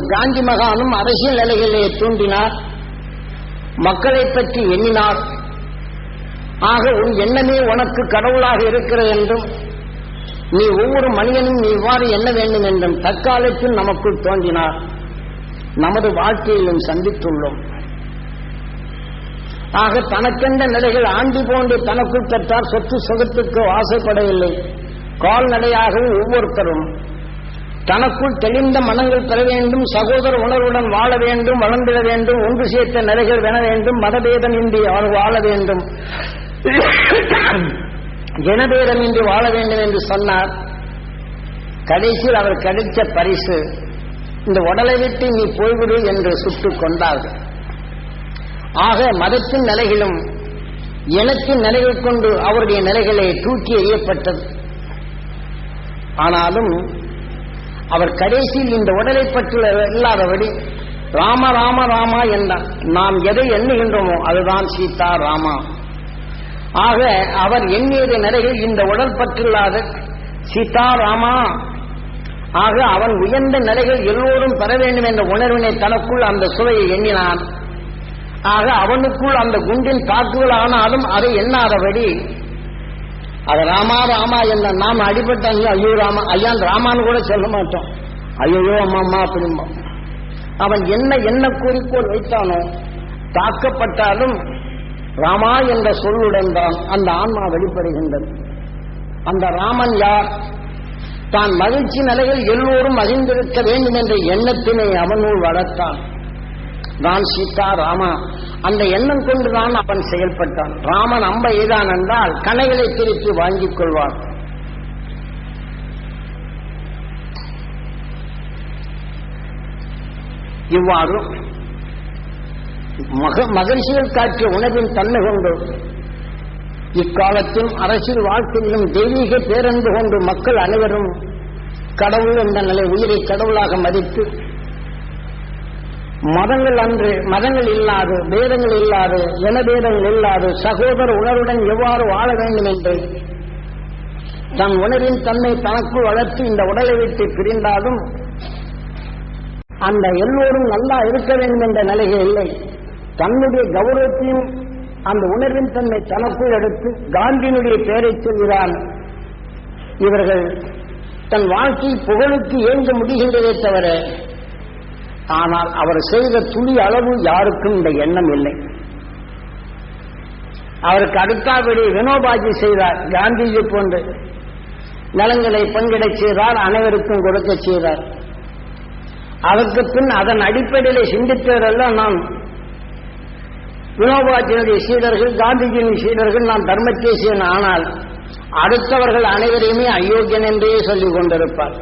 காந்தி மகானும் அரசியல் நிலைகளிலே தூண்டினார். மக்களை பற்றி எண்ணினார். ஆக உன் எண்ணமே உனக்கு கடவுளாக இருக்கிறது என்றும் நீ ஒவ்வொரு மனிதனும் நீ இவ்வாறு எண்ண வேண்டும் என்றும் தற்காலத்தில் நமக்குள் தோன்றினார். நமது வாழ்க்கையிலும் சந்தித்துள்ளோம். ஆக தனக்கென்ற நிலைகள் ஆண்டி போன்று தனக்குள் பெற்றார். சொத்து சுகத்துக்கு ஆசைப்படவில்லை. கால்நடையாகவும் ஒவ்வொருத்தரும் தனக்குள் தெளிந்த மனங்கள் பெற வேண்டும் சகோதர உணர்வுடன் வாழ வேண்டும் வளர்ந்திட வேண்டும் ஒன்று சேர்த்த நிலைகள் வென வேண்டும் மதபேதமின்றி அவர் வாழ வேண்டும். இனபேதமின்றி வாழ வேண்டும் என்று சொன்னார். கடைசியில் அவர் கிடைத்த பரிசு இந்த உடலை விட்டு நீ போய்விடு என்று சுட்டுக் கொண்டார்கள். ஆக மதத்தின் நிலைகளும் இனத்தின் நிலைகள் கொண்டு அவருடைய நிலைகளை தூக்கி எறியப்பட்டது. ஆனாலும் அவர் கடைசியில் இந்த உடலை பற்றி இல்லாதபடி ராம ராம ராமா என்றார். நாம் எதை எண்ணுகின்றோமோ அதுதான் சீதா ராமா. ஆக அவர் எண்ணியது நிலையில் இந்த உடல் பற்றில்லாத சீதா ராமா. ஆக அவன் உயர்ந்த நிலைகள் எல்லோரும் பெற வேண்டும் என்ற உணர்வினை தனக்குள் அந்த சுவையை எண்ணினான். ஆக அவனுக்குள் அந்த குண்டின் தாக்குதல் ஆனாலும் அதை எண்ணாதபடி அது ராமா ராமா என்ன நாம அடிபட்டாங்க ஐயோ ராமா ஐயான் ராமான்னு கூட சொல்ல மாட்டோம். ஐயோ அம்மா அம்மா அப்படிம்பா. அவன் என்ன என்ன குறிக்கோள் வைத்தானோ தாக்கப்பட்டாலும் ராமா என்ற சொல்லுடன் தான் அந்த ஆன்மா வெளிப்படுகின்றது. அந்த ராமன் யார்? தான் மகிழ்ச்சி நிலையில் எல்லோரும் மகிழ்ந்திருக்க வேண்டும் என்ற எண்ணத்தினை அவனுள் வளர்த்தான். தான் சீதா ராமா. அந்த எண்ணம் கொண்டுதான் அவன் செயல்பட்டான். ராமன் அம்ப ஏதான் என்றால் கனைகளை திருப்பி வாங்கிக் கொள்வான். இவ்வாறு மக மகிழ்ச்சியில் காட்டிய உணவின் தன்மை கொண்டு இக்காலத்தில் அரசியல் வாழ்க்கையிலும் தெய்வீக பேரன்பு கொண்டு மக்கள் அனைவரும் கடவுள் என்ற நிலை உயிரை கடவுளாக மதித்து மதங்கள் அன்று மதங்கள் இல்லாது பேதங்கள் இல்லாது இனபேதங்கள் இல்லாது சகோதர உணர்வுடன் எவ்வாறு வாழ வேண்டும் என்று தன் உணர்வின் தன்மை தனக்கு வளர்த்து இந்த உடலை விட்டு பிரிந்தாலும் அந்த எல்லோரும் நல்லா இருக்க வேண்டும் என்ற நிலையே இல்லை. தன்னுடைய கௌரவத்தையும் அந்த உணர்வின் தன்மை தனக்குள் எடுத்து காந்தியினுடைய பெயரை சொல்கிறான். இவர்கள் தன் வாழ்க்கை புகழுக்கு ஏங்க முடிகின்றதே தவிர ஆனால் அவர் செய்த துளி அளவு யாருக்கும் இந்த எண்ணம் இல்லை. அவருக்கு அடுத்தாபடி வினோபாஜி செய்தார் காந்திஜி போன்று. நலங்களை பங்கிடச் செய்தார் அனைவருக்கும் கொடுக்க செய்தார். அதற்கு பின் அதன் அடிப்படையில் சிந்தித்தவரெல்லாம் நாம். வினோபாஜியினுடைய சீடர்கள் காந்திஜியின் சீடர்கள் நாம் தர்மத்தேசியன் ஆனால் அடுத்தவர்கள் அனைவரையுமே அயோக்கியன் என்றே சொல்லிக் கொண்டிருப்பார்.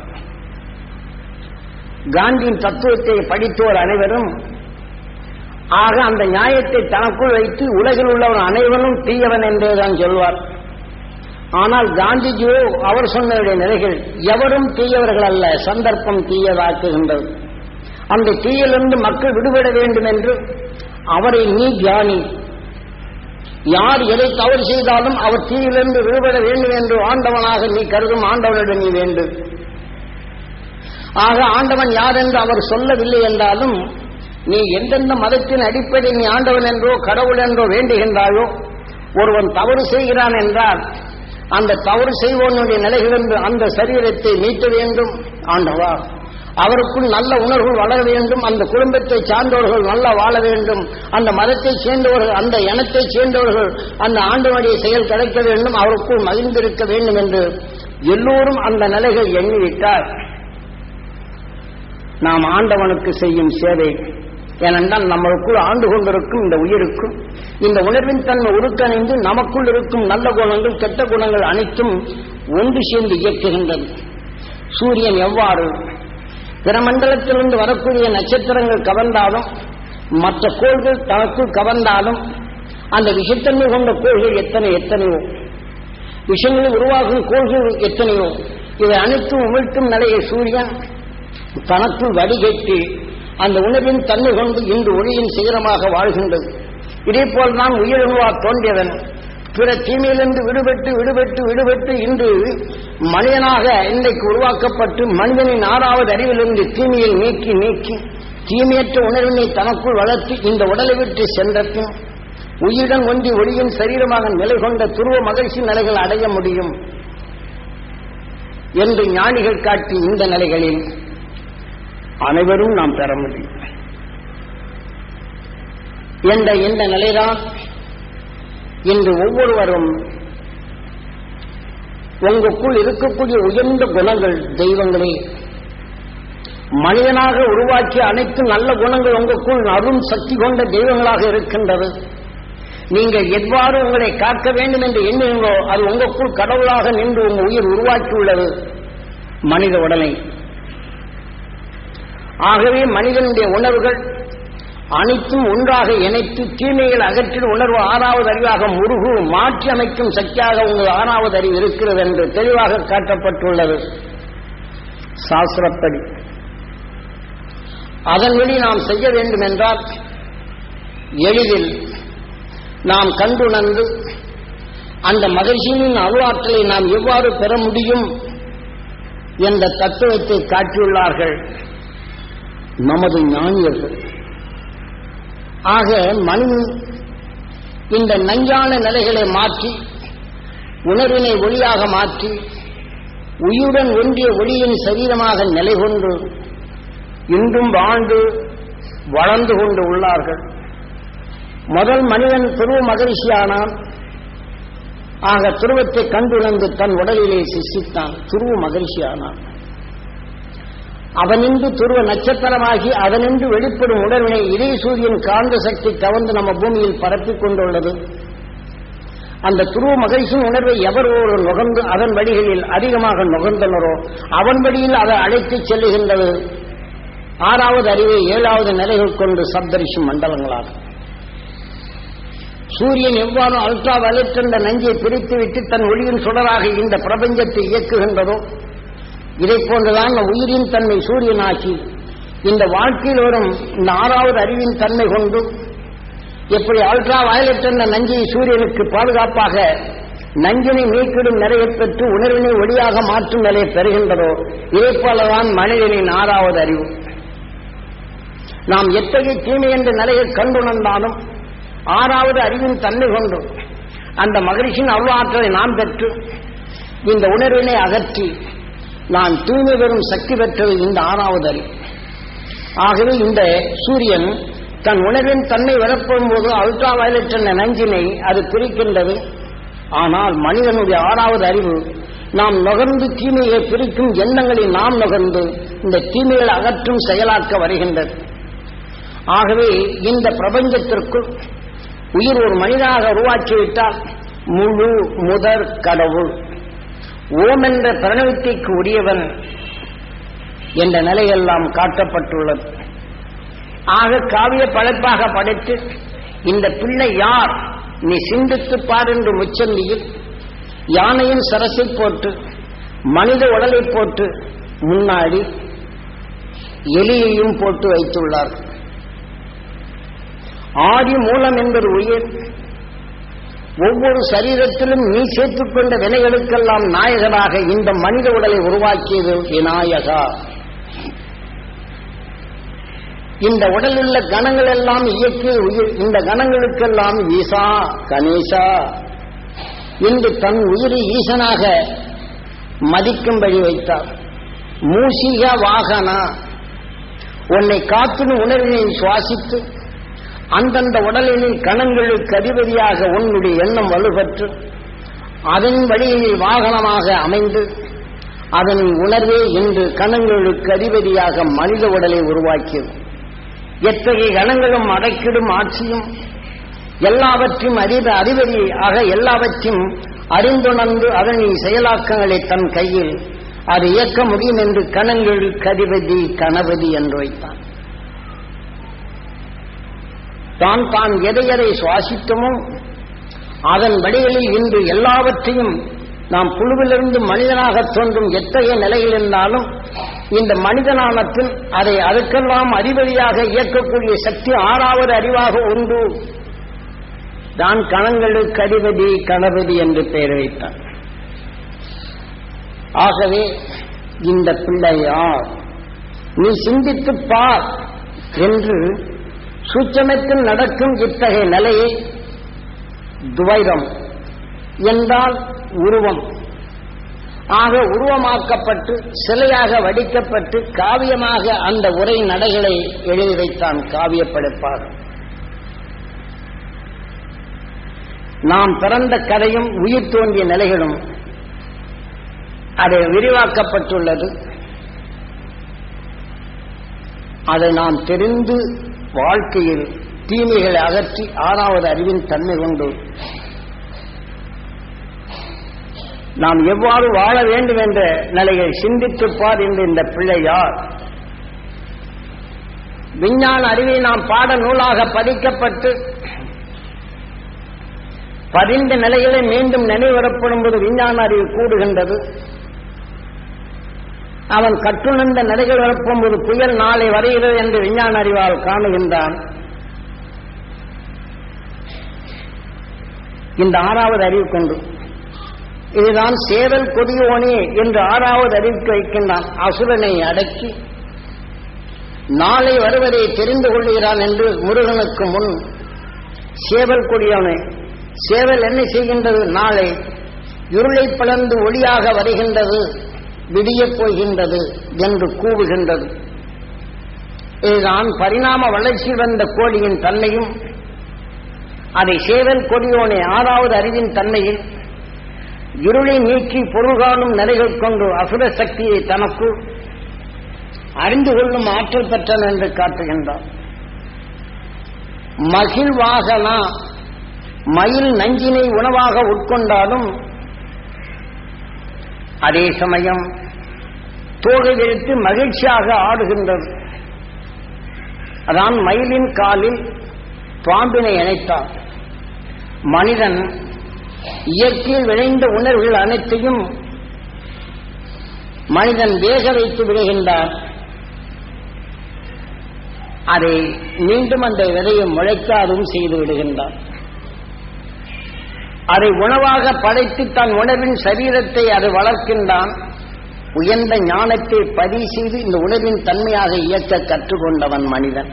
காந்தியின் தத்துவத்தை படித்தோர் அனைவரும் ஆக அந்த நியாயத்தை தனக்குள் வைத்து உலகில் உள்ளவர் அனைவரும் தீயவன் என்றேதான் சொல்வார். ஆனால் காந்திஜியோ அவர் சொன்னவருடைய நிலைகள் எவரும் தீயவர்கள் அல்ல சந்தர்ப்பம் தீயதாக்குகின்றது. அந்த தீயிலிருந்து மக்கள் விடுபட வேண்டும் என்று அவரை நீ தியானி யார் எதை தவறு செய்தாலும் அவர் தீயிலிருந்து விடுபட வேண்டும் என்று ஆண்டவனாக நீ கருதும் ஆண்டவனிடம் நீ வேண்டும். ஆக ஆண்டவன் யார் என்று அவர் சொல்லவில்லை என்றாலும் நீ எந்தெந்த மதத்தின் அடிப்படை நீ ஆண்டவன் என்றோ கடவுள் என்றோ வேண்டுகின்றாயோ ஒருவன் தவறு செய்கிறான் என்றால் அந்த தவறு செய்வோனுடைய நிலைகளென்று அந்த சரீரத்தை மீட்ட வேண்டும் ஆண்டவா. அவருக்குள் நல்ல உணர்வு வளர வேண்டும் அந்த குடும்பத்தை சார்ந்தவர்கள் நல்லா வாழ வேண்டும் அந்த மதத்தை சேர்ந்தவர்கள் அந்த இனத்தை சேர்ந்தவர்கள் அந்த ஆண்டவனுடைய செயல் கிடைக்க வேண்டும் அவருக்குள் மகிழ்ந்திருக்க வேண்டும் என்று எல்லோரும் அந்த நிலைகள் எண்ணிவிட்டார். நாம் ஆண்டவனுக்கு செய்யும் சேவை ஏனென்றால் நம்மளுக்குள் ஆண்டு கொண்டிருக்கும் இந்த உயிருக்கும் இந்த உணர்வின் தன்மை உருக்கணிந்து நமக்குள் இருக்கும் நல்ல குணங்கள் கெட்ட குணங்கள் அனைத்தும் ஒன்று சேர்ந்து இயக்குகின்றது. சூரியன் எவ்வாறு பிற மண்டலத்திலிருந்து வரக்கூடிய நட்சத்திரங்கள் கவர்ந்தாலும் மற்ற கோள்கள் தனக்குள் கவர்ந்தாலும் அந்த விஷத்தன்மை கொண்ட கோள்கள் எத்தனை எத்தனையோ விஷங்களில் உருவாகும் கோள்கள் எத்தனையோ இவை அனைத்தும் உமிழ்த்தும் நிலையை சூரியன் தனக்குள் வடிகட்டி அந்த உணர்வின் தன்மை கொண்டு இன்று ஒளியின் சிகரமாக வாழ்கின்றது. இதே போல் தான் உயிரிழவா தோன்றியவன். பிற தீமையிலிருந்து விடுபட்டு விடுபட்டு விடுபட்டு இன்று மனிதனாக இன்றைக்கு உருவாக்கப்பட்டு மனிதனின் ஆறாவது அறிவிலிருந்து தீமையை நீக்கி நீக்கி தீமையற்ற உணர்வினை தனக்குள் வளர்த்து இந்த உடலை விட்டு சென்றதும் உயிருடன் ஒன்றி ஒளியின் சரீரமாக நிலை கொண்ட துருவ மகிழ்ச்சி நிலைகள் அடைய முடியும். என்று ஞானிகள் காட்டி இந்த நிலைகளில் அனைவரும் நாம் பெற முடியும். என்ற இந்த நிலைதான்? இன்று ஒவ்வொருவரும் உங்களுக்குள் இருக்கக்கூடிய உயர்ந்த குணங்கள் தெய்வங்களே. மனிதனாக உருவாக்கிய அனைத்து நல்ல குணங்கள் உங்களுக்குள் அரும் சக்தி கொண்ட தெய்வங்களாக இருக்கின்றது. நீங்கள் எவ்வாறு உங்களை காக்க வேண்டும் என்று எண்ணுங்களோ அது உங்களுக்குள் கடவுளாக நின்று உங்கள் உயிர் உருவாக்கியுள்ளது. மனித உடலை ஆகவே மனிதனுடைய உணர்வுகள் அனைத்தும் ஒன்றாக இணைத்து தீமைகள் அகற்றில் உணர்வு ஆறாவது அறிவாக முருகு மாற்றி அமைக்கும் சக்தியாக உங்கள் ஆறாவது அறிவு இருக்கிறது என்று தெளிவாக காட்டப்பட்டுள்ளது. சாஸ்திரப்படி. அதன் நாம் செய்ய வேண்டும் என்றால் எளிதில் நாம் கண்டுணர்ந்து அந்த மகிழ்ச்சியின் அருளாற்றலை நாம் எவ்வாறு பெற முடியும் என்ற தத்துவத்தை காட்டியுள்ளார்கள். நமது ஞானியர்கள். ஆக மண் இந்த நஞ்சான நிலைகளை மாற்றி உணர்வினை ஒளியாக மாற்றி உயிருடன் ஒன்றிய ஒளியின் சரீரமாக நிலை கொண்டு இன்றும் வாழ்ந்து வளர்ந்து கொண்டு உள்ளார்கள். முதல் மனிதன் துருவ மகரிஷியானான். ஆக துருவத்தை கண்டுணர்ந்து தன் உடலிலே சிசித்தான் துருவ மகரிஷியானான். அவனின்று துருவ நட்சத்திரமாகி அதனின்று வெளிப்படும் உணர்வினை இதய சூரியன் காந்த சக்தி கவர்ந்து நம்ம பூமியில் பரப்பிக் கொண்டுள்ளது. அந்த துருவ மகிழ்ச்சியின் உணர்வை எவர் ஒரு நுகர்ந்து அதன் வழிகளில் அதிகமாக நுகர்ந்தனரோ அவன் வழியில் அதை அழைத்துச் செல்லுகின்றது. ஆறாவது அறிவை ஏழாவது நிலைகள் கொண்டு சப்தரிஷி மண்டலங்களாகும் சூரியன் எவ்வாறு அல்ட்ரா வயலட் என்ற நஞ்சை பிரித்துவிட்டு தன் ஒளியின் சுடராக இந்த பிரபஞ்சத்தை இயக்குகின்றதோ இதை போன்றுதான் உயிரின் தன்மை சூரியனாக்கி இந்த வாழ்க்கையில் வரும் இந்த ஆறாவது அறிவின் தன்மை கொண்டு எப்படி அல்ட்ரா வயலட் என்ற நஞ்சை சூரியனுக்கு பாதுகாப்பாக நஞ்சினை நீக்கிடும் நிலையை பெற்று உணர்வினை ஒளியாக மாற்றும் நிலையை பெறுகின்றதோ இதே போலதான் மனிதனின் ஆறாவது அறிவு. நாம் எத்தகைய தீமை என்ற நிலையை கண்டுணர்ந்தாலும் ஆறாவது அறிவின் தன்மை கொண்டு அந்த மகிழ்ச்சியின் அருளாற்றலை நாம் பெற்று இந்த உணர்வினை அகற்றி நான் தூய்மை பெறும் சக்தி பெற்றது இந்த ஆறாவது அறிவு. ஆகவே இந்த சூரியன் தன் உணவின் தன்மை விளப்படும் போது அல்ட்ரா வயலட் என்ற நஞ்சினை அது பிரிக்கின்றது. ஆனால் மனிதனுடைய ஆறாவது அறிவு நாம் நுகர்ந்து தீமையை பிரிக்கும் எண்ணங்களை நாம் நுகர்ந்து இந்த தீமைகளை அகற்றும் செயலாக்க வருகின்றது. ஆகவே இந்த பிரபஞ்சத்திற்குள் உயிர் ஒரு மனிதனாக உருவாக்கிவிட்டால் முழு முதற் கடவுள். ஓம் என்ற பிரணவத்திற்கு உரியவன் என்ற நிலையெல்லாம் காட்டப்பட்டுள்ளது. ஆக காவிய படைப்பாக படைத்து இந்த பிள்ளை யார்? நீ சிந்தித்து பார் என்று முச்சந்தியில் யானையின் சரசை போட்டு மனித உடலை போட்டு முன்னாடி எலியையும் போட்டு வைத்துள்ளார். ஆதி மூலம் என்பது உயிர் ஒவ்வொரு சரீரத்திலும் நீ சேர்த்துக்கொண்ட வினைகளுக்கெல்லாம் நாயகனாக இந்த மனித உடலை உருவாக்கியது விநாயகா. இந்த உடலில் உள்ள கணங்கள் எல்லாம் இயக்கி உயிர் இந்த கணங்களுக்கெல்லாம் ஈசா கணேசா. இன்று தன் உயிரை ஈசனாக மதிக்கும்படி வைத்தார். மூசிக வாகனா உன்னை காத்தின் உணர்வினை சுவாசித்து அந்தந்த உடலினில் கணங்களுக்கு அதிபதியாக உன்னுடைய எண்ணம் வலுப்பற்று அதன் வழியில் வாகனமாக அமைந்து அதன் உணர்வே இன்று கணங்களுக்கு அதிபதியாக மனித உடலை உருவாக்கியது. எத்தகைய கணங்களும் அடக்கிடும் ஆட்சியும் எல்லாவற்றையும் அறித அதிபதியாக எல்லாவற்றையும் அறிந்துணர்ந்து அதனின் செயலாக்கங்களை தன் கையில் அது இயக்க முடியும் என்று கணங்களுக்கு அதிபதி கணபதி என்று வைத்தான். தான் தான் எதை எதை சுவாசித்தமோ அதன் வழிகளில் இன்று எல்லாவற்றையும் நாம் புழுவிலிருந்து மனிதனாக தோன்றும் எத்தகைய நிலையில் இருந்தாலும் இந்த மனிதனானத்தில் அதை அதற்கெல்லாம் அறிவழியாக இயக்கக்கூடிய சக்தி ஆறாவது அறிவாக உண்டு. தான் கணங்களுக்கு அதிபதி கணபதி என்று பெயர் வைத்தார். ஆகவே இந்த பிள்ளையார் நீ சிந்தித்து பார் என்று சூட்சமத்தில் நடக்கும் இத்தகைய நிலையை துவைரம் என்றால் உருவம். ஆக உருவமாக்கப்பட்டு சிலையாக வடிக்கப்பட்டு காவியமாக அந்த உரை நடைகளை எழுதி வைத்தான் காவிய படைப்பாக நாம் பிறந்த கதையும் உயிர் தோன்றிய நிலைகளும் அது விரிவாக்கப்பட்டுள்ளது. அதை நாம் தெரிந்து வாழ்க்கையில் தீமைகளை அகற்றி ஆறாவது அறிவின் தன்மை கொண்டு நாம் எவ்வாறு வாழ வேண்டும் என்ற நிலையை சிந்தித்துப்பார் என்று இந்த பிள்ளையார் விஞ்ஞான அறிவை நாம் பாட நூலாக பதிக்கப்பட்டு பதிந்த நிலைகளை மீண்டும் நினைவரப்படும் போது விஞ்ஞான அறிவு கூடுகின்றது. அவன் கற்றுணர்ந்த நிலைகள் ஒரு புயல் நாளை வருகிறது என்று விஞ்ஞான அறிவால் காணுகின்றான். இந்த ஆறாவது அறிவு கொண்டு. இதுதான் சேவல் கொடியோனே என்று ஆறாவது அறிவித்து வைக்கின்றான். அசுரனை அடக்கி நாளை வருவதை தெரிந்து கொள்கிறான் என்று முருகனுக்கு முன் சேவல் கொடியோனே சேவல் என்ன செய்கின்றது? நாளை இருளை பிளந்து ஒளியாக வருகின்றது. விடியப் போகின்றது என்று கூவுகின்றது. இதுதான் பரிணாம வளர்ச்சி வந்த கோழியின் தன்மையும். அதை சேவல் கொடியோனே ஆறாவது அறிவின் தன்மையில் இருளை நீக்கி பொருள் காணும் நிலைகள் கொண்டு அசுர சக்தியை தனக்கு அறிந்து கொள்ளும் ஆற்றல் பெற்றன என்று காட்டுகின்றார். மகிழ்வாகனா மயில் நஞ்சினை உணவாக உட்கொண்டாலும் அதே சமயம் தோகை விரித்து மகிழ்ச்சியாக ஆடுகின்றது. அதான் மயிலின் காலில் பாம்பினை இணைத்தார் மனிதன் இயற்கையில் விளைந்த உணர்வுகள் அனைத்தையும் மனிதன் வேக வைத்து விடுகின்றார். அதை மீண்டும் அந்த விதையை முளைக்காதும் செய்து விடுகின்றான் அதை உணவாக படைத்து தன் உணவின் சரீரத்தை அது வளர்க்கின்றான். உயர்ந்த ஞானத்தை பதிவு செய்து இந்த உணவின் தன்மையாக இயக்க கற்றுக்கொண்டவன் மனிதன்.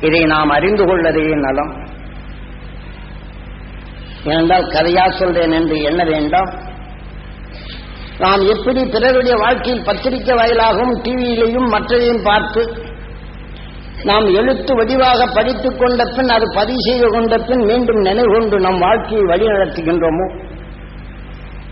இதை நாம் அறிந்து கொள்வதே நலம். ஏனென்றால் கதையா சொல்றேன் என்று எண்ண வேண்டாம். நாம் எப்படி பிறருடைய வாழ்க்கையில் பத்திரிகை வாயிலாகவும் டிவியிலையும் மற்றதையும் பார்த்து நாம் எழுத்து வடிவாக படித்துக் கொண்ட பின் அது பதிவு செய்து கொண்ட பின் மீண்டும் நினைவு கொண்டு நம் வாழ்க்கையை வழிநடத்துகின்றோமோ?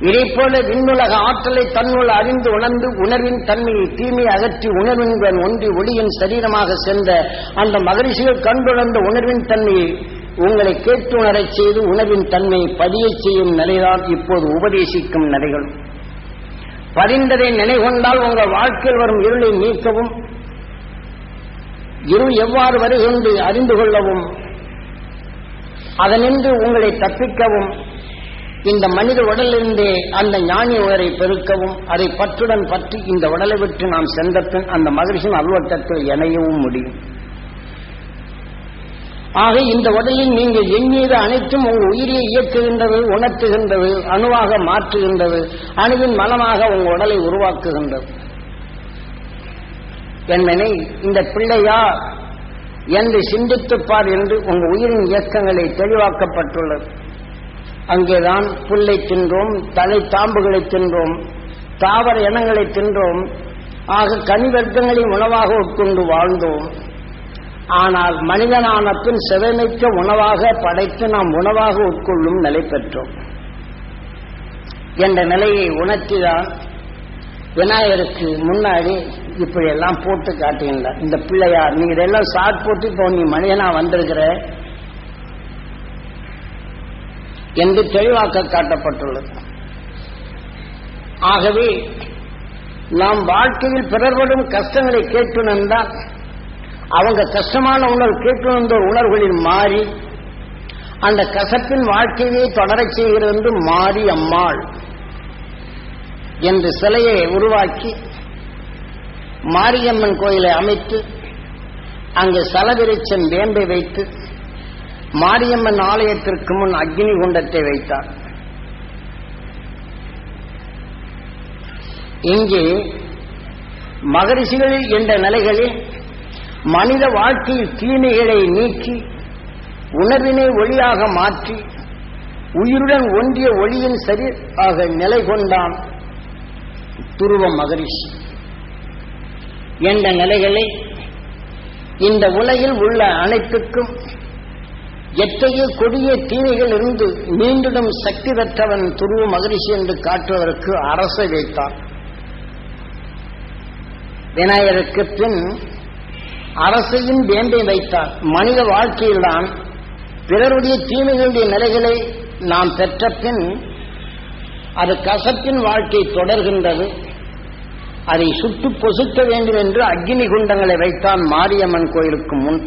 இதை போல விண்ணுலக ஆற்றலை தன்னுள் அறிந்து உணர்ந்து உணர்வின் தன்மையை தீமை அகற்றி உணர்வின் ஒன்றி ஒளியின் சரீரமாக சென்ற அந்த மகரிஷிகள் கண்டுணர்ந்த உணர்வின் தன்மையை உங்களை கேட்டு உணரச் செய்து உணர்வின் தன்மையை பதியச் செய்யும் நிலைதான் இப்போது உபதேசிக்கும் நிலைகள். பதிந்ததை நினைகொண்டால் உங்கள் வாழ்க்கையில் வரும் இருளை நீக்கவும் இருள் எவ்வாறு வருகின்ற அறிந்து கொள்ளவும் அதனின்று உங்களை தப்பிக்கவும் இந்த மனித உடலிலிருந்தே அந்த ஞானி உயரை பெருக்கவும் அதை பற்றுடன் பற்றி இந்த உடலை விட்டு நாம் சென்ற பின் அந்த மகிழ்ச்சியின் அல்வட்டத்தில் இணையவும் முடியும். ஆக இந்த உடலில் நீங்கள் எண்ணீது அனைத்தும் உங்கள் உயிரை இயக்குகின்றது உணர்த்துகின்றது அணுவாக மாற்றுகின்றது அணுவின் மனமாக உங்கள் உடலை உருவாக்குகின்றது. என்பனை இந்த பிள்ளையா என்று சிந்தித்துப்பார் என்று உங்கள் உயிரின் இயக்கங்களை தெளிவாக்கப்பட்டுள்ளது. அங்கேதான் புல்லை தின்றோம் தலை தாம்புகளை தின்றோம் தாவர இனங்களை தின்றோம் ஆக கனி வர்க்கங்களை உணவாக உட்கொண்டு வாழ்ந்தோம். ஆனால் மனிதனான பின் செவமிக்க உணவாக படைத்து நாம் உணவாக உட்கொள்ளும் நிலை பெற்றோம். என்ற நிலையை உணர்த்திதான் விநாயகருக்கு முன்னாடி இப்படி எல்லாம் போட்டு காட்டுகின்றார் இந்த பிள்ளையார் நீ இதெல்லாம் சாட் போட்டு இப்போ நீ மனிதனா வந்திருக்கிற? என்று தெளிவாக்க காட்டப்பட்டுள்ளது. ஆகவே நாம் வாழ்க்கையில் பிறர்படும் கஷ்டங்களை கேட்டுணர்ந்தால் அவங்க கஷ்டமான உணர்வு கேட்டுணர்ந்த உணர்வுகளில் மாறி அந்த கசப்பின் வாழ்க்கையை தொடரச் செய்கிறது என்று மாறி அம்மாள் என்று சிலையை உருவாக்கி மாரியம்மன் கோயிலை அமைத்து அங்கு சலவிருச்சம் வேம்பை வைத்து மாரியம்மன் ஆலயத்திற்கு முன் அக்னி குண்டத்தை வைத்தார். இங்கே மகரிஷிகள் என்ற நிலைகளில் மனித வாழ்க்கையில் தீமைகளை நீக்கி உணர்வினை ஒளியாக மாற்றி உயிருடன் ஒன்றிய ஒளியின் சரியாக நிலை கொண்டான் துருவ மகரிஷி. என்ற நிலைகளை? இந்த உலகில் உள்ள அனைத்துக்கும் எத்தகைய கொடிய தீமைகள் இருந்து மீண்டிடும் சக்தி பெற்றவன் துருவ மகரிஷி என்று காட்டுவதற்கு அரசை வைத்தான் விநாயகருக்கு பின் அரசையும் வேண்டை வைத்தார். மனித வாழ்க்கையில்தான் பிறருடைய தீமைகளுடைய நிலைகளை நாம் பெற்ற பின் அது கசப்பின் வாழ்க்கை தொடர்கின்றது. அதை சுட்டு பொசுக்க வேண்டும் என்று அக்னி குண்டங்களை வைத்தான் மாரியம்மன் கோயிலுக்கு முன்.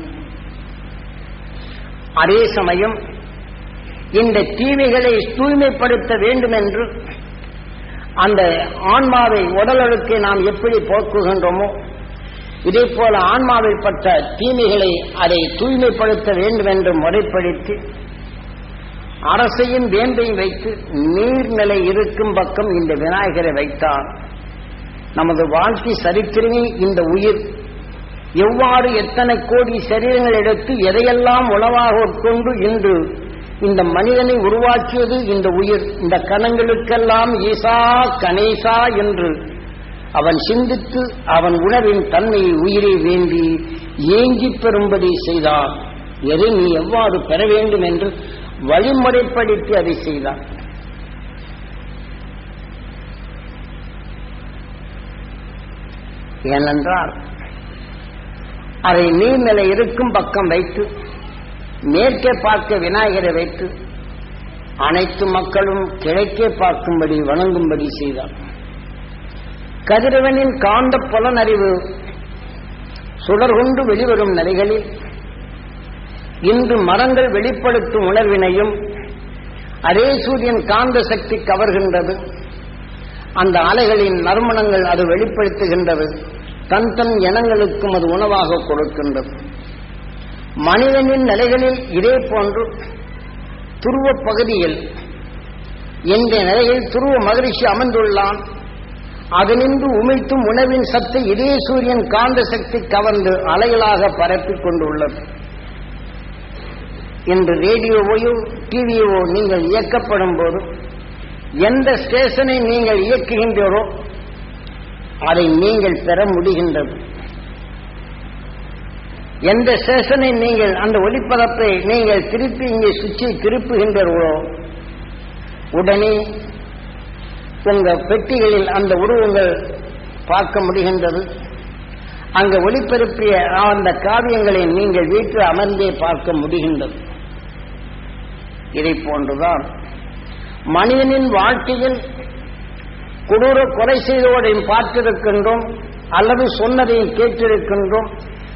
அதே சமயம் இந்த தீமைகளை தூய்மைப்படுத்த வேண்டும் என்று அந்த ஆன்மாவை உடலழுக்கை நாம் எப்படி போக்குகின்றோமோ இதே போல ஆன்மாவில் பட்ட தீமைகளை அதை தூய்மைப்படுத்த வேண்டும் என்று முறைப்படுத்தி அரசையும் வேண்டையும் வைத்து நீர்நிலை இருக்கும் பக்கம் இந்த விநாயகரை வைத்தார் நமது வாழ்க்கை சரித்திரமே இந்த உயிர். எவ்வாறு எத்தனை கோடி சரீரங்கள் எடுத்து எதையெல்லாம் உணவாக உட்கொண்டு இன்று இந்த மனிதனை உருவாக்கியது இந்த உயிர். இந்த கணங்களுக்கெல்லாம் ஈசா கணேசா என்று அவன் சிந்தித்து அவன் உணவின் தன்மையை உயிரை வேண்டி ஏங்கி பெறும்படி செய்தான் எதை நீ எவ்வாறு பெற வேண்டும் என்று வழிமுறைப்படுத்தி அதை செய்தான் ஏனென்றால் அதை நீர்நிலை இருக்கும் பக்கம் வைத்து மேற்கே பார்க்க விநாயகரை வைத்து அனைத்து மக்களும் கிழக்கே பார்க்கும்படி வணங்கும்படி செய்தார். கதிரவனின் காந்த புலனறிவு அறிவு கொண்டு வெளிவரும் நிலைகளில் இன்று மரங்கள் வெளிப்படுத்தும் உணர்வினையும் அதே சூரியன் காந்த சக்தி கவர்கின்றது. அந்த அலைகளின் நறுமணங்கள் அது வெளிப்படுத்துகின்றது. தன் தன் இனங்களுக்கும் அது உணவாக கொடுக்கின்றது. மனிதனின் நிலைகளில் இதே போன்று துருவ பகுதியில் என்ற நிலையில் துருவ மகிழ்ச்சி அமர்ந்துள்ளான். அதனின்று உமிழ்த்தும் உணவின் சத்தை இதே சூரியன் காந்த சக்தி கவர்ந்து அலைகளாக பரப்பிக் கொண்டுள்ளது. இன்று ரேடியோவையோ டிவியோ நீங்கள் இயக்கப்படும் போது எந்த ஸ்டேஷனை நீங்கள் இயக்குகின்றீரோ அதை நீங்கள் பெற முடிகின்றது. எந்த ஸ்டேஷனை நீங்கள் அந்த ஒளிப்பதத்தை நீங்கள் திருப்பி இங்கே சுற்றி திருப்புகின்றீர்களோ உடனே உங்க பெட்டிகளில் அந்த உருவங்கள் பார்க்க முடிகின்றது. அங்க ஒளிபரப்பிய அந்த காவியங்களை நீங்கள் வீட்டில் அமர்ந்தே பார்க்க முடிகின்றது. இதை போன்றுதான் மனிதனின் வாழ்க்கையில் கொடூர கொலை செய்தோடையும் பார்த்திருக்கின்றோம் அல்லது சொன்னதையும் கேட்டிருக்கின்றோம்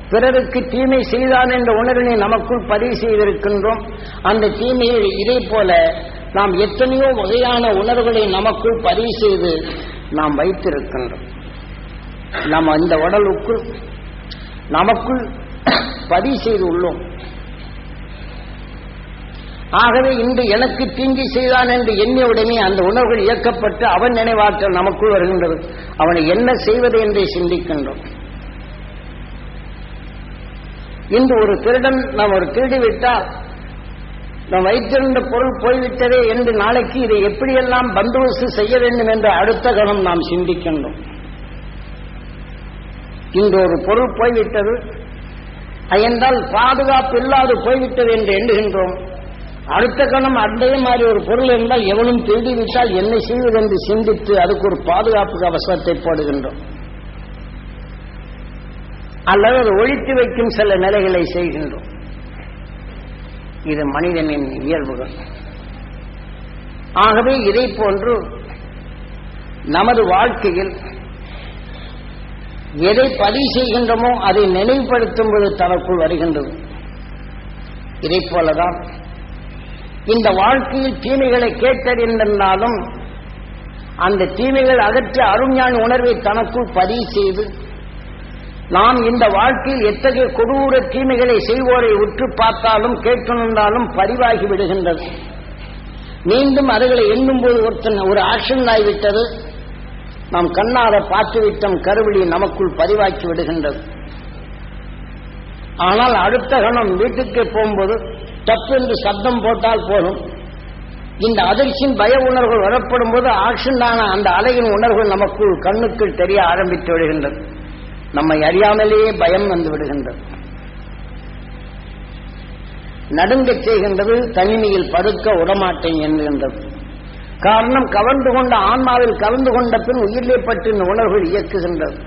பிறருக்கு தீமை செய்தான் என்ற உணர்வினை நமக்குள் பதிவு செய்திருக்கின்றோம். அந்த தீமையை இதே போல நாம் எத்தனையோ வகையான உணர்வுகளை நமக்குள் பதிவு செய்து நாம் வைத்திருக்கின்றோம். நம்ம இந்த உடலுக்குள் நமக்குள் பதிவு செய்து உள்ளோம் ஆகவே இன்று எனக்கு தீங்கி செய்தான் என்று எண்ணிய உடனே அந்த உணர்வுகள் இயக்கப்பட்டு அவன் நினைவாற்றல் நமக்குள் வருகின்றது. அவனை என்ன செய்வது என்றே சிந்திக்கின்றோம். இன்று ஒரு திருடன் நாம் ஒரு திருடி விட்டால் நாம் வைத்திருந்த பொருள் போய்விட்டதே என்று நாளைக்கு இதை எப்படியெல்லாம் பந்தோபஸ்து செய்ய வேண்டும் என்று அடுத்த கணம் நாம் சிந்திக்கின்றோம். இன்று ஒரு பொருள் போய்விட்டது என்றால் பாதுகாப்பு இல்லாது போய்விட்டது என்று எண்ணுகின்றோம். அடுத்த கணம் அதே மாதிரி ஒரு பொருள் இருந்தால் எவனும் திருடி விட்டால் என்ன செய்வது என்று சிந்தித்து அதுக்கு ஒரு பாதுகாப்பு அவசரத்தை போடுகின்றோம். அல்லது அது ஒழித்து வைக்கும் சில நிலைகளை செய்கின்றோம். இது மனிதனின் இயல்புகள். ஆகவே இதை போன்று நமது வாழ்க்கையில் எதை பதிவு செய்கின்றோமோ அதை நினைவுபடுத்தும் போது தனக்குள் வருகின்றது. இதை போலதான் இந்த வாழ்க்கையில் தீமைகளை கேட்டறிந்திருந்தாலும் அந்த தீமைகள் அகற்றி அருஞான உணர்வை தனக்குள் பதிவு செய்து நாம் இந்த வாழ்க்கையில் எத்தகைய கொடூர தீமைகளை செய்வோரை உற்று பார்த்தாலும் கேட்டுணர்ந்தாலும் பதிவாகி விடுகின்றது. மீண்டும் அதுகளை எண்ணும் போது ஒருத்தன் ஒரு ஆக்ஷன் ஆகிவிட்டது. நாம் கண்ணார பார்த்துவிட்டோம் கருவிழி நமக்குள் பதிவாக்கி விடுகின்றது. ஆனால் அடுத்த கணம் வீட்டுக்கு போகும்போது தப்பு என்று சத்தம் போட்டால் போதும். இந்த அதிர்ச்சியின் பய உணர்வுகள் வரப்படும் போது ஆக்ஷனான அந்த அலையின் உணர்வுகள் நமக்குள் கண்ணுக்குள் தெரிய ஆரம்பித்து விடுகின்றது. நம்மை அறியாமலேயே பயம் வந்து விடுகின்றது. நடுங்கச் செய்கின்றது தனிமையில் படுக்க உடமாட்டேன் என்கின்றது. காரணம் கவர்ந்து கொண்ட ஆன்மாவில் கலந்து கொண்ட பின் உயிரிலே பற்றி இந்த உணர்வுகள் இயக்குகின்றது.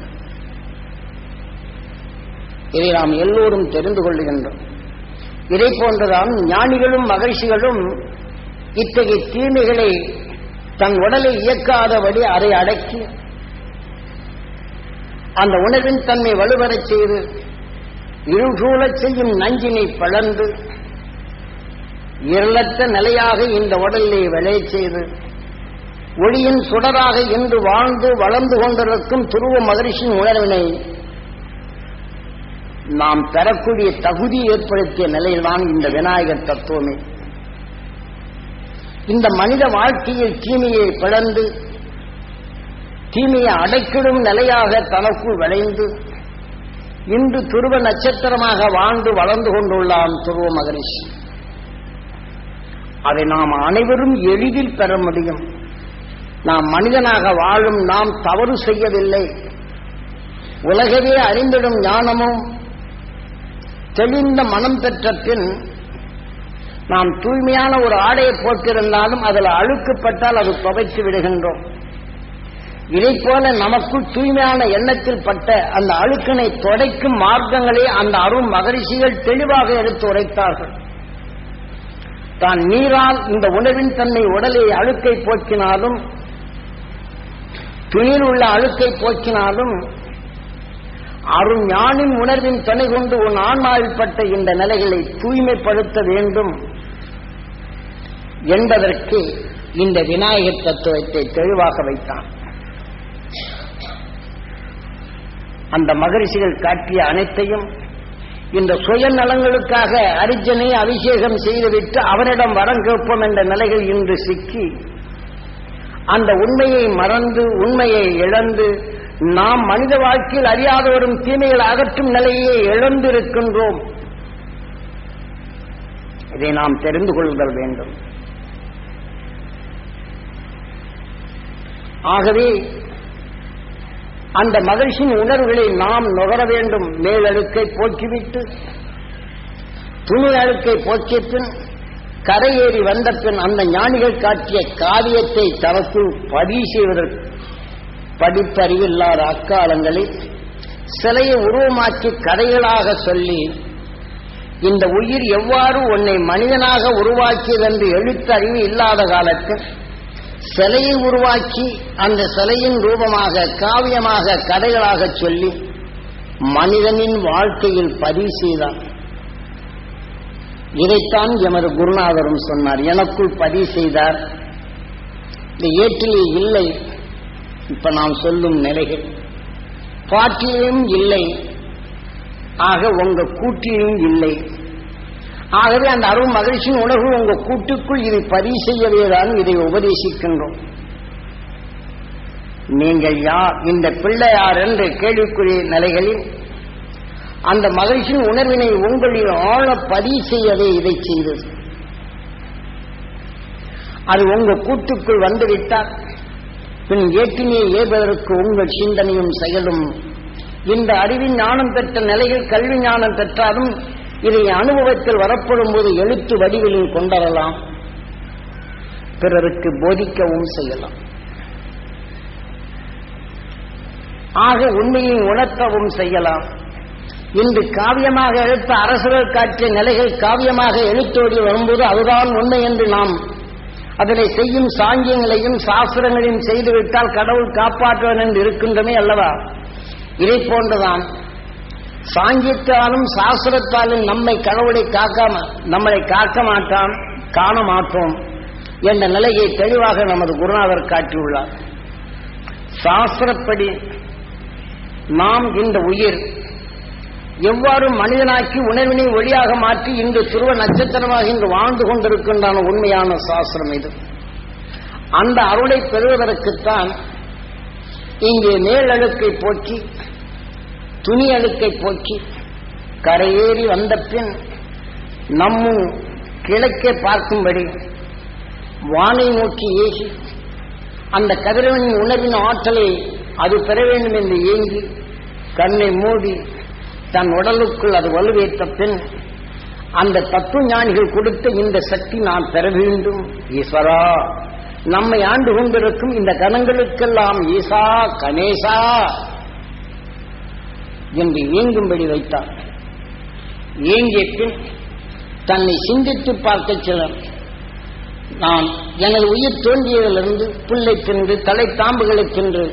இதை நாம் எல்லோரும் தெரிந்து கொள்ளுகின்றோம் இதை போன்றுதான் ஞானிகளும் மகிழ்ச்சிகளும் இத்தகைய தீமைகளை தன் உடலை இயக்காதபடி அதை அடக்கி அந்த உணவின் தன்மை வலுவரச் செய்து இருசூழச் செய்யும் நஞ்சினை பழந்து இருளற்ற நிலையாக இந்த உடலிலே விளையச் செய்து ஒளியின் சுடராக இன்று வாழ்ந்து வளர்ந்து கொண்டிருக்கும் துருவ மகரிஷின் உணர்வினை நாம் பெறக்கூடிய தகுதி ஏற்படுத்திய நிலையில்தான் இந்த விநாயகர் தத்துவமே. இந்த மனித வாழ்க்கையில் தீமையை பிளந்து தீமையை அடைக்கிடும் நிலையாக தனக்குள் விளைந்து இன்று துருவ நட்சத்திரமாக வாழ்ந்து வளர்ந்து கொண்டுள்ளான் துருவ மகரிஷி. அதை நாம் அனைவரும் எளிதில் பெற முடியும். நாம் மனிதனாக வாழும் நாம் தவறு செய்யவில்லை. உலகவே அறிந்திடும் ஞானமும் தெளிந்த மனம் பெற்ற பின் நாம் தூய்மையான ஒரு ஆடையை போட்டிருந்தாலும் அதில் அழுக்குப்பட்டால் அது துவைத்து விடுகின்றோம். இதை போல நமக்குள் தூய்மையான எண்ணத்தில் பட்ட அந்த அழுக்கினை தொடைக்கும் மார்க்கங்களே அந்த அருண் மகரிஷிகள் தெளிவாக எடுத்து உரைத்தார்கள். தான் நீரால் இந்த உணவின் தன்னை உடலை அழுக்கை போக்கினாலும் துணியில் உள்ள அழுக்கை போக்கினாலும் அருஞானின் உணர்வின் துணை கொண்டு உன் ஆன்மாவில் பட்ட இந்த நிலைகளை தூய்மைப்படுத்த வேண்டும் என்பதற்கு இந்த விநாயகர் தத்துவத்தை தெளிவாக வைத்தான். அந்த மகரிஷிகள் காட்டிய அனைத்தையும் இந்த சுயநலங்களுக்காக அரிஜனை அபிஷேகம் செய்துவிட்டு அவனிடம் வரம் கேட்போம் என்ற நிலைகள் இன்று சிக்கி அந்த உண்மையை மறந்து உண்மையை இழந்து நாம் மனித வாழ்க்கையில் அறியாத வரும் தீமைகள் அகற்றும் நிலையை இழந்திருக்கின்றோம் இதை நாம் தெரிந்து கொள்ளுதல் வேண்டும். ஆகவே அந்த மகிழ்ச்சியின் உணர்வுகளை நாம் நுகர வேண்டும். மேலழுக்கை போக்கிவிட்டு துணி அழுக்கை போக்கிய கரையேறி வந்த பின் அந்த ஞானிகள் காட்டிய காவியத்தை தனக்குள் பதிவு செய்வதற்கு படிப்பறிவில்லாத அக்காலங்களில் சிலையை உருவமாக்கி கதைகளாக சொல்லி இந்த உயிர் எவ்வாறு உன்னை மனிதனாக உருவாக்கியது என்று எழுத்தறிவு இல்லாத காலத்தில் சிலையை உருவாக்கி அந்த சிலையின் ரூபமாக காவியமாக கதைகளாக சொல்லி மனிதனின் வாழ்க்கையில் பதிவு செய்தான். இதைத்தான் எமது குருநாதரும் சொன்னார். எனக்குள் பதிவு செய்தார். இந்த ஏற்றிலே இல்லை. இப்ப நாம் சொல்லும் நிலைகள். பாட்டிலும் இல்லை. ஆக உங்க கூட்டிலும் இல்லை. ஆகவே அந்த அருள் மகிழ்ச்சியின் உணர்வு உங்க கூட்டுக்குள் இதை பதிவு செய்யவேதான் இதை உபதேசிக்கின்றோம். நீங்கள் யார் இந்த பிள்ளையார் என்ற கேள்விக்குரிய நிலைகளில் அந்த மகிழ்ச்சியின் உணர்வினை உங்களில் ஆழ பதிவு செய்யவே இதை செய்தது. அது உங்க கூட்டுக்குள் வந்துவிட்டால் பின் ஏற்றினியை ஏவதற்கு உங்கள் சிந்தனையும் செயலும். இந்த அறிவின் ஞானம் பெற்ற நிலையில் கல்வி ஞானம் பெற்றாலும் இதை அனுபவத்தில் வரப்படும் போது எழுத்து வடிவிலும் கொண்டரலாம். பிறருக்கு போதிக்கவும் செய்யலாம். ஆக உண்மையை உணர்த்தவும் செய்யலாம். இன்று காவியமாக எழுத்த அரசர்கள் காட்டிய நிலைகள் காவியமாக எழுத்தோடி வரும்போது அதுதான் உண்மை என்று நாம் அதனை செய்யும் சாங்கியங்களையும் சாஸ்திரங்களையும் செய்துவிட்டால் கடவுள் காப்பாற்றுவன் என்று இருக்கின்றமே அல்லவா? இதை போன்றுதான் சாங்கியத்தாலும் சாஸ்திரத்தாலும் நம்மை கடவுளை காக்காம நம்மளை காக்க மாட்டான் காண மாட்டோம் என்ற நிலையை தெளிவாக நமது குருநாதர் காட்டியுள்ளார். சாஸ்திரப்படி நாம் இந்த உயிர் எவ்வாறு மனிதனாக்கி உணர்வினை ஒளியாக மாற்றி இன்று துருவ நட்சத்திரமாக இன்று வாழ்ந்து கொண்டிருக்கின்றான உண்மையான சாஸ்திரம் இது. அந்த அருளை பெறுவதற்குத்தான் இங்கே மேலழுக்கை போக்கி துணி அழுக்கை போக்கி கரையேறி வந்த பின் நம்மும் கிழக்கே பார்க்கும்படி வானை நோக்கி ஏகி அந்த கதிரவனின் உணர்வின் ஆற்றலை அது பெற வேண்டும் என்று ஏங்கி கண்ணை மூடி தன் உடலுக்குள் அது வலுவேற்ற பின் அந்த தத்துவ ஞானிகள் கொடுத்த இந்த சக்தி நான் பெற வேண்டும். ஈஸ்வரா நம்மை ஆண்டு கொண்டிருக்கும் இந்த கணங்களுக்கெல்லாம் ஈசா கணேசா என்று ஏங்கும்படி வைத்தார். ஏங்கிய பின் தன்னை சிந்தித்து பார்க்க சிலர் நான் எனது உயிர் தோன்றியதிலிருந்து புல்லை சென்று தலை தாம்புகளை சென்று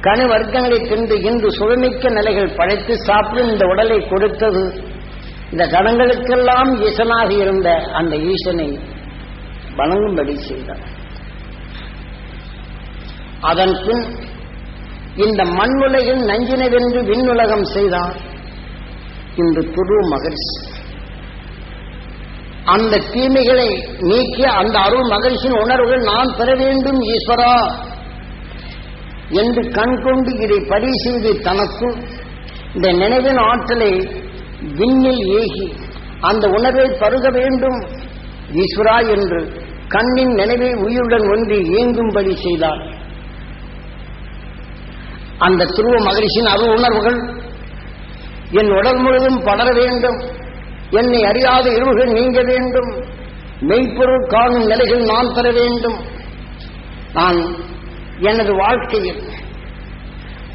கனு வர்க்கங்களை தின்று இன்று சுழமிக்க நிலைகள் படைத்து சாப்பிடும் இந்த உடலை கொடுத்தது. இந்த கணங்களுக்கெல்லாம் ஈசனாக இருந்த அந்த ஈசனை வணங்கும்படி செய்தார். அதன் பின் இந்த மண்ணுலகில் நஞ்சினவென்று விண்ணுலகம் செய்தார். இன்று துரு மகரிஷி. அந்த தீமைகளை நீக்கி அந்த அருள் மகிழ்ச்சியின் உணர்வுகள் நான் பெற வேண்டும் ஈஸ்வரா. என்று கண் கொண்டு இதை பதிவு செய்து தனக்குள் இந்த நினைவின் ஆற்றலை விண்ணில் ஏகி அந்த உணர்வை பருக வேண்டும். ஈஸ்வரா என்று கண்ணின் நினைவை உயிருடன் ஒன்றி இயங்கும்படி செய்தார். அந்த துருவ மகிழ்ச்சியின் அரு உணர்வுகள் என் உடல் முழுவதும் படர வேண்டும். என்னை அறியாத இருவுகள் நீங்க வேண்டும். மெய்ப்பொருள் காணும் நிலைகள் நான் பெற வேண்டும். நான் எனது வாழ்க்கையில்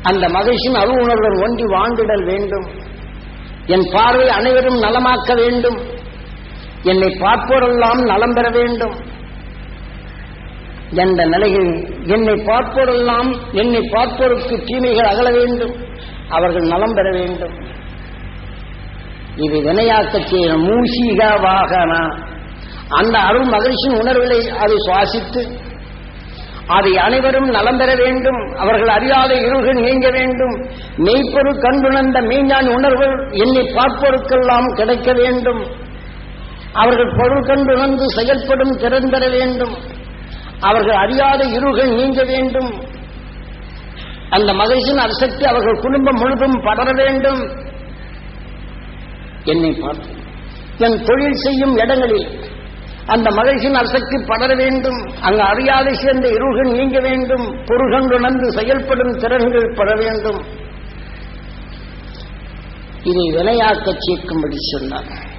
அந்த மகிழ்ச்சியின் அருள் உணர்வுடன் ஒன்றி வாழ்ந்திடல் வேண்டும். என் பார்வை அனைவரும் நலமாக்க வேண்டும். என்னை பார்ப்போரெல்லாம் நலம் பெற வேண்டும். என்ற நிலையில் என்னை பார்ப்போரெல்லாம் என்னை பார்ப்போருக்கு தீமைகள் அகல வேண்டும். அவர்கள் நலம் பெற வேண்டும். இது வினையாக்க செய்ய மூசிகாவாகனா அந்த அருள் மகிழ்ச்சியின் உணர்வுகளை அது சுவாசித்து அதை அனைவரும் நலம் பெற வேண்டும். அவர்கள் அறியாத இருள்கள் நீங்க வேண்டும். மெய்ப்பொரு கண்டுணர்ந்த மெய்ஞான் உணர்வுகள் என்னை பார்ப்பொருக்கெல்லாம் கிடைக்க வேண்டும். அவர்கள் பொருள் கண்டுணர்ந்து செயல்படும் திறன் பெற வேண்டும். அவர்கள் அறியாத இருள்கள் நீங்க வேண்டும். அந்த மகிழ்ச்சியின் அரசக்தி அவர்கள் குடும்பம் முழுதும் படர வேண்டும். என்னை பார்த்து என் தொழில் செய்யும் இடங்களில் அந்த மகிழ்ச்சியின் அரசக்தி படர வேண்டும். அங்கு அறியாதை சேர்ந்த இருள்கள் நீங்க வேண்டும். பொருகண்டுணர்ந்து செயல்படும் திறன்கள் பெற வேண்டும். இதை வினையாக்கச் சேர்க்கும்படி சொன்னார்.